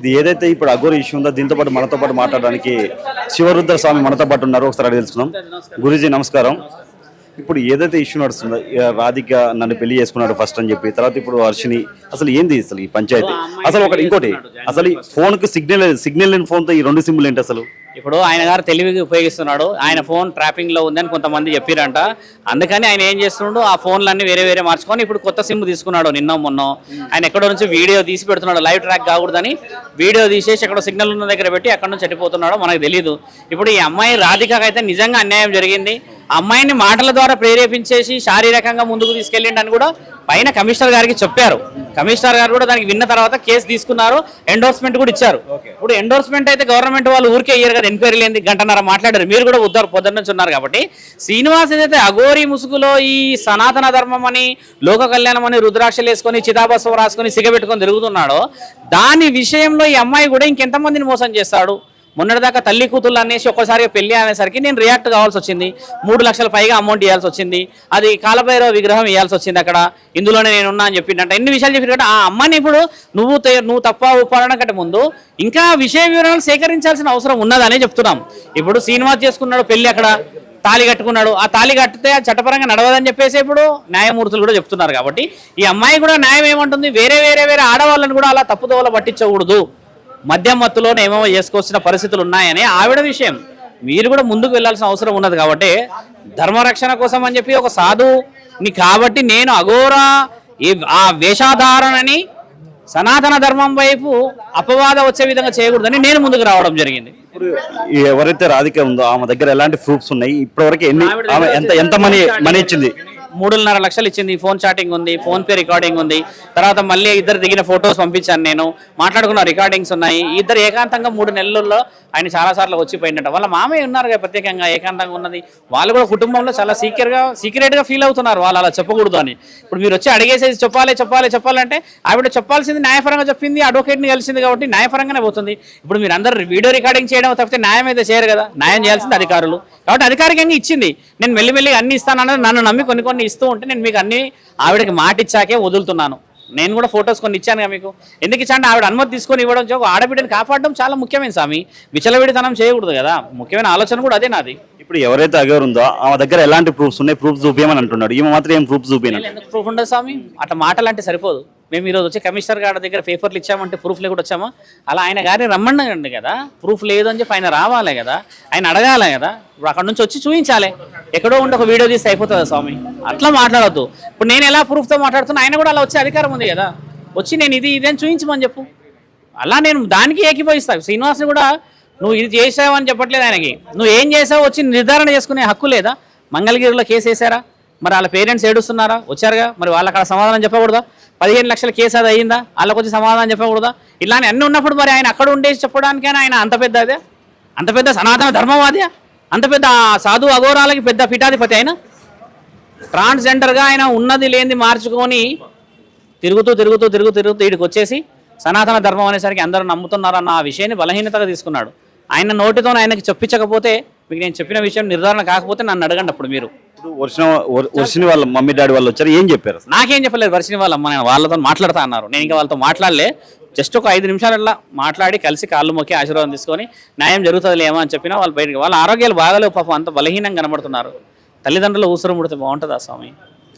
ఇది ఏదైతే ఇప్పుడు అఘోర ఇష్యూ ఉందో దీంతో పాటు మనతో పాటు మాట్లాడడానికి శివరుద్ర స్వామి మనతో పాటు ఉన్నారు. ఒకసారి తెలుసుకున్నాం తెలుసుకుందాం. గురూజీ నమస్కారం. ఇప్పుడు ఏదైతే ఇష్యూ నడుస్తుందో రాధిక నన్ను పెళ్ళి చేసుకున్నాడు ఫస్ట్ అని చెప్పి తర్వాత ఇప్పుడు హర్షిని అసలు ఏంది అసలు ఈ పంచాయతీ? అసలు ఒకటి ఇంకోటి అసలు ఈ ఫోన్కి సిగ్నల్ సిగ్నల్ లేని ఫోన్తో ఈ రెండు సిమ్లు ఏంటి అసలు? ఇప్పుడు ఆయన గారు తెలివిగా ఉపయోగిస్తున్నాడు. ఆయన ఫోన్ ట్రాపింగ్లో ఉందని కొంతమంది చెప్పారంట. అందుకని ఆయన ఏం చేస్తున్నాడు? ఆ ఫోన్లన్నీ వేరే వేరే మార్చుకొని ఇప్పుడు కొత్త సిమ్ తీసుకున్నాడు నిన్న మొన్న. ఆయన ఎక్కడో నుంచి వీడియో తీసి పెడుతున్నాడు. లైవ్ ట్రాక్ కాకూడదని వీడియో తీసేసి ఎక్కడ సిగ్నల్ ఉన్న దగ్గర పెట్టి అక్కడ నుంచి చనిపోతున్నాడో మనకు తెలియదు ఇప్పుడు ఈ అమ్మాయి రాధికకు అయితే నిజంగా అన్యాయం జరిగింది. అమ్మాయిని మాటల ద్వారా ప్రేరేపించేసి శారీరకంగా ముందుకు తీసుకెళ్ళిండి అని కూడా పైన కమిషనర్ గారికి చెప్పారు. కమిషనర్ గారు కూడా దానికి విన్న తర్వాత కేసు తీసుకున్నారు. ఎండోర్స్మెంట్ కూడా ఇచ్చారు. ఇప్పుడు ఎండోర్స్మెంట్ అయితే గవర్నమెంట్ వాళ్ళు ఊరికే ఇయ్యారు కదా ఎంక్వైరీ లేని గంటన్నర మాట్లాడారు. మీరు కూడా ఉద్దరు పొద్దున్న నుంచి ఉన్నారు కాబట్టి. శ్రీనివాస్ ఏదైతే అఘోరి ముసుగులో ఈ సనాతన ధర్మం అని లోక కళ్యాణం అని రుద్రాక్షలు వేసుకొని చితాభస్వం రాసుకొని సిగబెట్టుకొని తిరుగుతున్నాడో దాని విషయంలో ఈ అమ్మాయి కూడా ఇంకెంతమందిని మోసం చేస్తాడు? మొన్నటిదాకా తల్లి కూతుళ్ళు అనేసి ఒక్కసారిగా పెళ్ళి అనేసరికి నేను రియాక్ట్ కావాల్సి వచ్చింది. మూడు లక్షల పైగా అమౌంట్ ఇవ్వాల్సి వచ్చింది. అది కాలభైరవ విగ్రహం ఇవ్వాల్సి వచ్చింది అక్కడ. ఇందులోనే నేను ఉన్నా అని చెప్పిందంట ఎన్ని విషయాలు చెప్పినట్టు ఆ అమ్మని ఇప్పుడు నువ్వు తే- నువ్వు తప్ప ఉప్పాడడం కంటే ముందు ఇంకా విషయ వివరాలు సేకరించాల్సిన అవసరం ఉన్నదనే చెప్తున్నాం. ఇప్పుడు శ్రీనివాస్ చేసుకున్నాడు పెళ్ళి అక్కడ తాళి కట్టుకున్నాడు. ఆ తాళి కట్టితే చట్టపరంగా నడవదని చెప్పేసి ఇప్పుడు న్యాయమూర్తులు కూడా చెప్తున్నారు కాబట్టి ఈ అమ్మాయి కూడా న్యాయం ఏమంటుంది? వేరే వేరే వేరే ఆడవాళ్ళని కూడా అలా తప్పుదోవల పట్టించకూడదు. మద్యం మత్తులోనే ఏమేమో చేసుకోవాల్సిన పరిస్థితులు ఉన్నాయని ఆవిడ విషయం. మీరు కూడా ముందుకు వెళ్ళాల్సిన అవసరం ఉన్నది కాబట్టి ధర్మరక్షణ కోసం అని చెప్పి ఒక సాధుని కాబట్టి నేను అఘోరా ఆ వేషాధారణని సనాతన ధర్మం వైపు అపవాద వచ్చే విధంగా చేయకూడదని నేను ముందుకు రావడం జరిగింది. ఇప్పుడు ఎవరైతే రాధిక ఉందో ఆమె దగ్గర ఎలాంటి ప్రూఫ్స్ ఉన్నాయి? ఇప్పటివరకు ఎన్ని ఎంత ఎంత మనీ మనీ ఇచ్చింది? మూడున్నర లక్షలు ఇచ్చింది. ఫోన్ చాటింగ్ ఉంది ఫోన్ పే రికార్డింగ్ ఉంది. తర్వాత మళ్ళీ ఇద్దరు దిగిన ఫొటోస్ పంపించాను నేను. మాట్లాడుకున్న రికార్డింగ్స్ ఉన్నాయి. ఇద్దరు ఏకాంతంగా మూడు నెలల్లో ఆయన చాలా సార్లు వచ్చిపోయినట్ట వాళ్ళ మామయ్య ఉన్నారు కదా ప్రత్యేకంగా ఏకాంతంగా ఉన్నది. వాళ్ళు కూడా కుటుంబంలో చాలా సీక్రెట్గా సీక్రెట్గా ఫీల్ అవుతున్నారు. వాళ్ళు అలా చెప్పకూడదు అని. ఇప్పుడు మీరు వచ్చి అడిగేసేసి చెప్పాలి చెప్పాలి చెప్పాలంటే ఆవిడ చెప్పాల్సింది న్యాయపరంగా చెప్పింది అడ్వకేట్ని కలిసింది కాబట్టి న్యాయపరంగానే పోతుంది. ఇప్పుడు మీరు అందరు వీడియో రికార్డింగ్ చేయడం తప్పితే న్యాయం అయితే చేయరు కదా. న్యాయం చేయాల్సింది అధికారులు. కాబట్టి అధికారికంగా ఇచ్చింది. నేను మెల్లిమెల్లి అన్ని ఇస్తానన్నది నన్ను నమ్మి కొన్ని కొన్ని ఇస్తూ ఉంటే నేను మీకు అన్ని ఆవిడకి మాట ఇచ్చాకే వదులుతున్నాను. నేను కూడా ఫొటోస్ కొన్ని ఇచ్చాను మీకు. ఎందుకు ఇచ్చాను ఆవిడ అనుమతి తీసుకొని ఇవ్వడం చే- ఒక ఆడబిడ్డని కాపాడడం చాలా ముఖ్యమైన స్వామి విచలవిడితనం చేయకూడదు కదా. ముఖ్యమైన ఆలోచన కూడా అదే నాది. ఇప్పుడు ఎవరైతే అగర్ ఉందో ఆమె దగ్గర ఎలాంటి ప్రూఫ్స్ ఉన్నాయి? ప్రూఫ్ చూపించమని అంటున్నాడు. ఈమె మాత్రం ఏం ప్రూఫ్ ఎందుకు ప్రూఫ్ ఉండదు స్వామి అట్లా మాటలు అంటే సరిపోదు. మేము ఈరోజు వచ్చి కమిషనర్ గారి దగ్గర పేపర్లు ఇచ్చామంటే ప్రూఫ్ లేకుండా వచ్చామా. అలా ఆయన గారిని రమ్మండండి కదా ప్రూఫ్ లేదని చెప్పి ఆయన రావాలి కదా ఆయన అడగాలి కదా ఇప్పుడు అక్కడ నుంచి వచ్చి చూపించాలి. ఎక్కడో ఉండి ఒక వీడియో తీస్తే అయిపోతుందా స్వామి? అట్లా మాట్లాడద్దు. ఇప్పుడు నేను ఎలా ప్రూఫ్తో మాట్లాడుతున్నా ఆయన కూడా అలా వచ్చే అధికారం ఉంది కదా. వచ్చి నేను ఇది ఇది అని చూపించమని చెప్పు. అలా నేను దానికి ఏకీభవిస్తాను శ్రీనివాస్ని కూడా నువ్వు ఇది చేసావు అని చెప్పట్లేదు ఆయనకి. నువ్వు ఏం చేసావు వచ్చి నిర్ధారణ చేసుకునే హక్కు లేదా? మంగళగిరిలో కేసు వేసారా మరి వాళ్ళ పేరెంట్స్ ఏడుస్తున్నారా? వచ్చారుగా? మరి వాళ్ళకి అక్కడ సమాధానం చెప్పకూడదా? పదిహేను లక్షల కేసు అది అయ్యిందా? వాళ్ళకి వచ్చి సమాధానం చెప్పకూడదా? ఇలానే అన్ని ఉన్నప్పుడు మరి ఆయన అక్కడ ఉండేసి చెప్పడానికైనా ఆయన అంత పెద్ద అదే? అంత పెద్ద సనాతన ధర్మవాది అంత పెద్ద సాధు అఘోరాలకి పెద్ద పీఠాధిపతి ఆయన? ట్రాన్స్జెండర్గా ఆయన ఉన్నది లేనిది మార్చుకొని తిరుగుతూ తిరుగుతూ తిరుగుతూ తిరుగుతూ వీడికి వచ్చేసి సనాతన ధర్మం అనేసరికి అందరూ నమ్ముతున్నారన్న ఆ విషయాన్ని బలహీనతగా తీసుకున్నాడు. ఆయన నోటితో ఆయనకి చెప్పించకపోతే మీకు నేను చెప్పిన విషయం నిర్ధారణ కాకపోతే నన్ను అడగండి అప్పుడు మీరు. ఇప్పుడు వర్షం వర్షిని వాళ్ళ మమ్మీ డాడీ వాళ్ళు వచ్చారు ఏం చెప్పారు నాకేం చెప్పలేదు వర్షిని వాళ్ళ అమ్మ నేను వాళ్ళతో మాట్లాడతా అన్నారు. నేను ఇంకా వాళ్ళతో మాట్లాడలే. జస్ట్ ఒక ఐదు నిమిషాలల్లా మాట్లాడి కలిసి కాళ్ళు మొక్కి ఆశీర్వాదం తీసుకొని న్యాయం జరుగుతుంది ఏమో అని చెప్పినా వాళ్ళు బయటకి వాళ్ళ ఆరోగ్యాలు బాగాలేవు పాపం అంత బలహీనంగా కనబడుతున్నారు. తల్లిదండ్రులు ఊసరం ముడితే బాగుంటుందా స్వామి?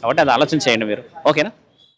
కాబట్టి అది ఆలోచన చేయండి మీరు. ఓకేనా?